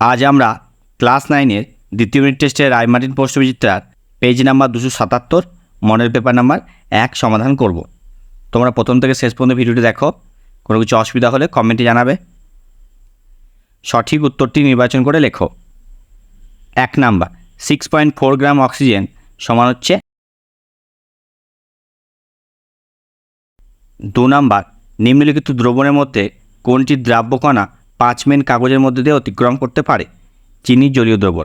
আজ আমরা ক্লাস নাইনের দ্বিতীয় ইউনিট টেস্টের রায়মার্টিন প্রশ্নবিচিত্রার পেজ নাম্বার দুশো সাতাত্তর মডেল পেপার নাম্বার এক সমাধান করব। তোমরা প্রথম থেকে শেষ পর্যন্ত ভিডিওটি দেখো। কোনো কিছু অসুবিধা হলে কমেন্টে জানাবে। সঠিক উত্তরটি নির্বাচন করে লেখো। এক number six point four gram oxygen সমান হচ্ছে দু নাম্বার, নিম্নলিখিত দ্রবণের মধ্যে কোনটি দ্রাব্যকণা পাঁচ মেন কাগজের মধ্যে দিয়ে অতিক্রম করতে পারে চিনি জলীয় দ্রবণ।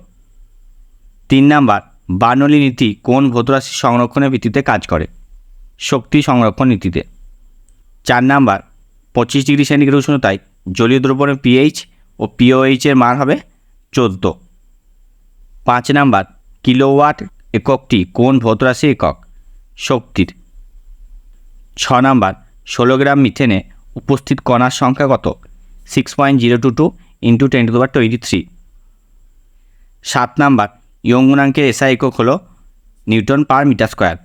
তিন নাম্বার, বার্নলি নীতি কোন ভৌতরাশি সংরক্ষণের ভিত্তিতে কাজ করে? শক্তি সংরক্ষণ নীতিতে। চার নাম্বার, পঁচিশ ডিগ্রি সেন্টিগ্রেড উষ্ণতায় জলীয় দ্রবণের পিএইচ ও পিওএইচ এর মান হবে চোদ্দ। পাঁচ নাম্বার, কিলোওয়াট এককটি কোন ভৌতরাশি একক? শক্তির। ছ নাম্বার, ষোলো গ্রাম মিথেনে উপস্থিত কণার সংখ্যা কত? Six point zero two two into ten to twenty three সাত নাম্বার ইয়ং গুণাঙ্কের এসআই একক হল নিউটন পার মিটার স্কোয়ার।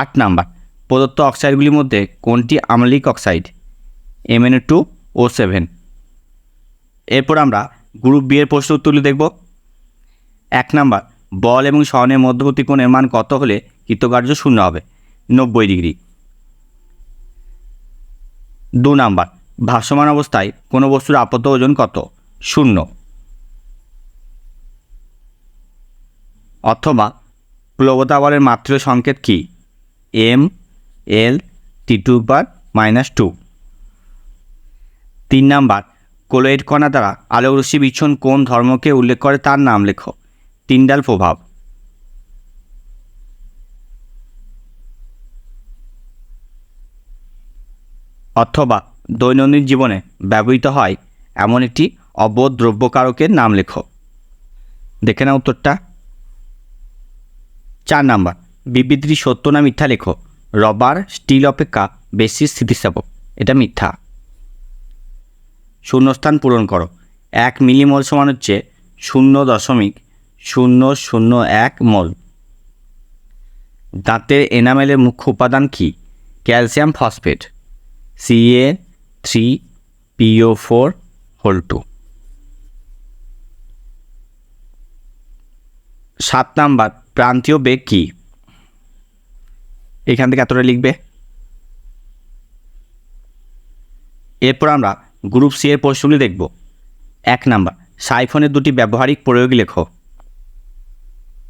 আট নাম্বার, প্রদত্ত অক্সাইডগুলির মধ্যে কোনটি আমলিক oxide? MNO two O seven এরপর আমরা গ্রুপ বি এর প্রশ্ন উত্তরগুলি দেখব। এক নাম্বার, বল এবং স্বর্ণের মধ্যবর্তী কোণের মান কত হলে কৃতকার্য শূন্য হবে? নব্বই ডিগ্রি। দু নাম্বার ভাসমান অবস্থায় কোনো বস্তুর আপত্ত ওজন কত? শূন্য। অথবা প্লবতা বলের মাত্রীয় সংকেত কি? এম, এল, টি টু বার মাইনাস টু তিন নাম্বার, কোলোয়েড কণা দ্বারা আলোক রশ্মি বিচ্ছন কোন ধর্মকে উল্লেখ করে তার নাম লেখো? তিনডাল প্রভাব। অথবা দৈনন্দিন জীবনে ব্যবহৃত হয়, এমন একটি অবোধ দ্রব্যকারকের নাম লেখো। দেখে না উত্তরটা। চার নাম্বার। বিবৃতিটি সত্য না মিথ্যা লেখো। রবার স্টিল অপেক্ষা বেশি স্থিতিস্থাপক। এটা মিথ্যা। শূন্যস্থান পূরণ করো। এক মিলিমল সমান হচ্ছে শূন্য দশমিক শূন্য শূন্য এক মল। দাঁতের এনামেলের মুখ্য উপাদান কি? Calcium phosphate. C A three P O four whole two সাত নাম্বার, প্রান্তীয় বেগ কী? এখান থেকে এতটা লিখবে? এরপর আমরা গ্রুপ সি এর প্রশ্নগুলি দেখব। এক নাম্বার সাইফোনের দুটি ব্যবহারিক প্রয়োগ লেখো।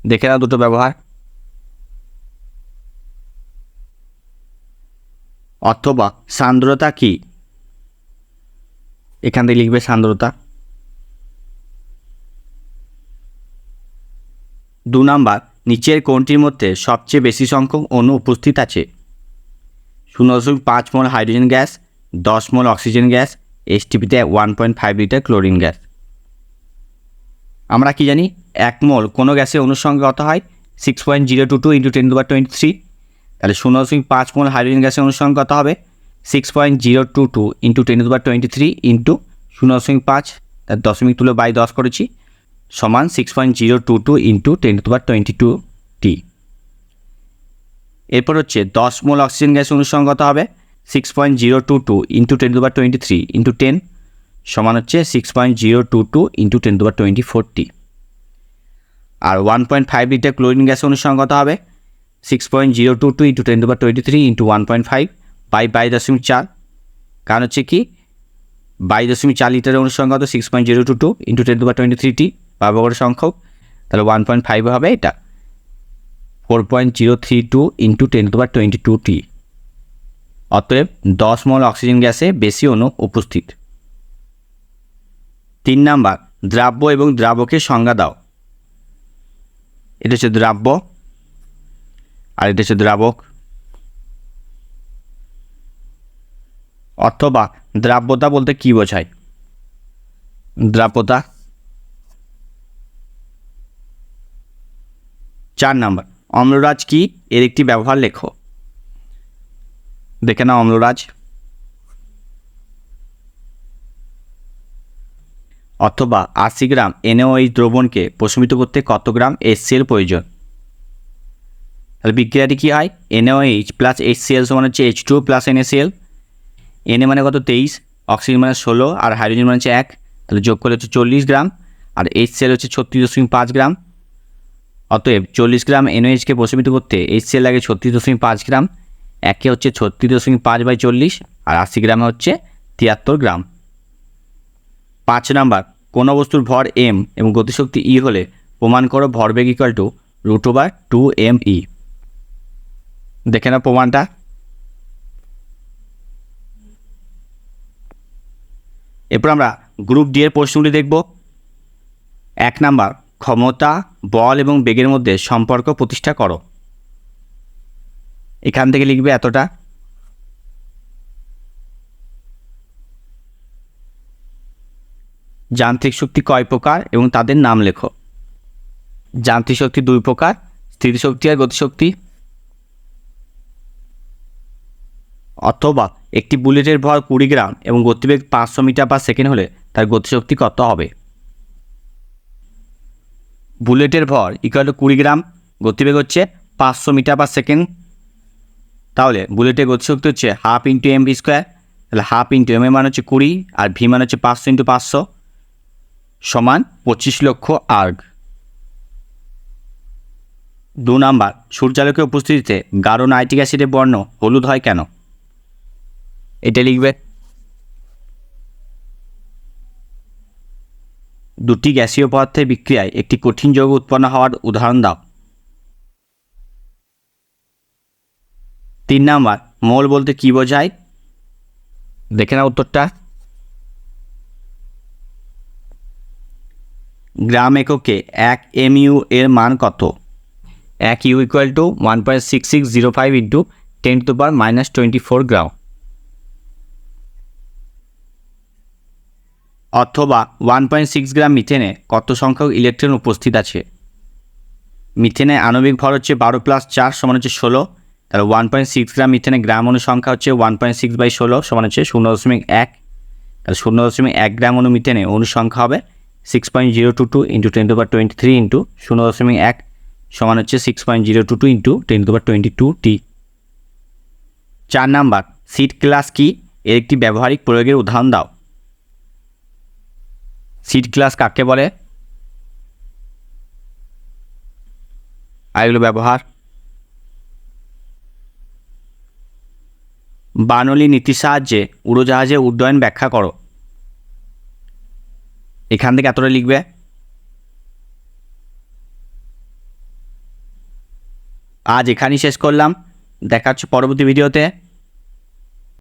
দেখে নাও দুটো ব্যবহার। অথবা সান্দ্রতা কি? এখান থেকে লিখবে সান্দ্রতা। দু নাম্বার, নিচের কোনটির মধ্যে সবচেয়ে বেশি সংখ্যক অণু উপস্থিত আছে। শূন্য দশমিক পাঁচ মোল হাইড্রোজেন গ্যাস, দশ mole oxygen gas, এসটিপিতে one point five litre chlorine gas. আমরা কি জানি, এক মোল কোনো গ্যাসের অনুসংখ্যা কত হয়? Six point zero two two into ten to twenty three. তাহলে শূন্য দশমিক পাঁচ মোল হাইড্রোজেন গ্যাসের অনুসংখ্যা কত হবে? Six point zero two two into ten বার টোয়েন্টি থ্রি ইন্টু শূন্য দশমিক পাঁচ তার দশমিক তুলে বাই দশ করেছি, সমান six point zero two two into ten বার টোয়েন্টি টু টি এরপর হচ্ছে দশ মোল অক্সিজেন গ্যাস অনুসঙ্গত হবে six point zero two two into ten বার টোয়েন্টি থ্রি ইন্টু টেন সমান হচ্ছে six point zero two two into ten বার টোয়েন্টি ফোর টি আর one point five litre chlorine gas অনুসঙ্গত হবে six point zero two two into ten bar twenty three into one point five by by দশমিক চার। কারণ হচ্ছে কি? By দশমিক চার লিটারের অনুসরণ কত? Six point zero two two into ten to bar twenty three টি ব্যবহারের সংখ্যক? তাহলে ওয়ান পয়েন্ট ফাইভ হবে এটা। Four point zero three two into ten to bar twenty two টি অতএব দশ মল অক্সিজেন গ্যাসে বেশি অণু উপস্থিত। তিন নাম্বার, দ্রাব্য এবং দ্রাবকের সংজ্ঞা দাও। এটা হচ্ছে দ্রাব্য, আর এটা হচ্ছে দ্রাবক। অথবা দ্রাব্যতা বলতে কি বোঝায়? দ্রাব্যতা চার নাম্বার। অম্লরাজ কি? এর একটি ব্যবহার লেখো। দেখে নাও অম্লরাজ। অথবা আশি গ্রাম এনওএইচ দ্রবণকে প্রশমিত করতে কত গ্রাম এসসিএল প্রয়োজন? তাহলে বিক্রিয়াটি কী হয়? NOH plus H C L সমান হচ্ছে H two plus NACL NA মানে কত? তেইশ। অক্সিজেন মানে ষোলো। আর হাইড্রোজেন মানে হচ্ছে এক। তাহলে যোগ করলে হচ্ছে চল্লিশ গ্রাম। আর এইচ সেল হচ্ছে ছত্রিশ দশমিক পাঁচ গ্রাম। অতএব চল্লিশ গ্রাম এনওএইচকে প্রশমিত করতে এইচ সেল লাগে ছত্রিশ দশমিক পাঁচ গ্রাম। একে হচ্ছে ছত্রিশ দশমিক পাঁচ বাই চল্লিশ। আর আশি গ্রামে হচ্ছে তিয়াত্তর গ্রাম। পাঁচ নাম্বার। কোনো বস্তুর ভর এম এবং গতিশক্তি ই হলে প্রমাণ করো ভরবেগ equal to root over two M E দেখে না প্রমাণটা। এরপর আমরা গ্রুপ ডি এর প্রশ্নগুলি দেখব। এক নাম্বার, ক্ষমতা, বল এবং বেগের মধ্যে সম্পর্ক প্রতিষ্ঠা করো। এখান থেকে লিখবে এতটা। যান্ত্রিক শক্তি কয় প্রকার এবং তাদের নাম লেখো। যান্ত্রিক শক্তি দুই প্রকার, স্থিতিশক্তি আর গতিশক্তি। অথবা একটি বুলেটের ভর কুড়ি গ্রাম এবং গতিবেগ পাঁচশো মিটার পার সেকেন্ড হলে তার গতিশক্তি কত হবে? বুলেটের ভর ইকুয়াল টু কুড়ি গ্রাম, গতিবেগ হচ্ছে পাঁচশো মিটার পার সেকেন্ড। তাহলে বুলেটের গতিশক্তি হচ্ছে half into M V square, তাহলে হাফ ইন্টু এম এর মান হচ্ছে কুড়ি আর ভি মান হচ্ছে পাঁচশো ইন্টু পাঁচশো সমান পঁচিশ লক্ষ আর্গ। দু নাম্বার, সূর্যালোকের উপস্থিতিতে গাঢ় নাইট্রিক অ্যাসিডের বর্ণ হলুদ হয় কেন? এটা লিখবে। দুটি গ্যাসীয় পদার্থের বিক্রিয়ায় একটি কঠিন যৌগ উৎপন্ন হওয়ার উদাহরণ দাও। তিন নাম্বার, মোল বলতে কি বোঝায়? দেখে না উত্তরটা। গ্রাম এককে এক এম ইউ এর মান কত? এক U equal to one point six six zero five into ten to power minus twenty four gram. অথবা ওয়ান পয়েন্ট সিক্স গ্রাম মিথেনে কত সংখ্যক ইলেকট্রন উপস্থিত আছে? মিথেনে আণবিক ভর হচ্ছে বারো প্লাস চার সমান হচ্ছে ষোলো। তাহলে ওয়ান পয়েন্ট সিক্স গ্রাম মিথেনে গ্রাম অনুসংখ্যা হচ্ছে ওয়ান পয়েন্ট সিক্স বাই ষোলো সমান হচ্ছে শূন্য দশমিক এক। তাহলে শূন্য দশমিক এক গ্রাম অনু মিথেনে অনুসংখ্যা হবে six point zero two two into ten to power twenty three into শূন্য দশমিক এক সমান হচ্ছে six point zero two two into ten to power twenty two টি চার নাম্বার সিট ক্লাস কি? এর একটি ব্যবহারিক প্রয়োগের উদাহরণ দাও। সিট ক্লাস কাকে বলে? আর এগুলো ব্যবহার। বানলি নীতির সাহায্যে উড়োজাহাজে উড্ডয়ন ব্যাখ্যা করো। এখান থেকে এতটা লিখবে? আজ এখানেই শেষ করলাম। দেখা হচ্ছে পরবর্তী ভিডিওতে।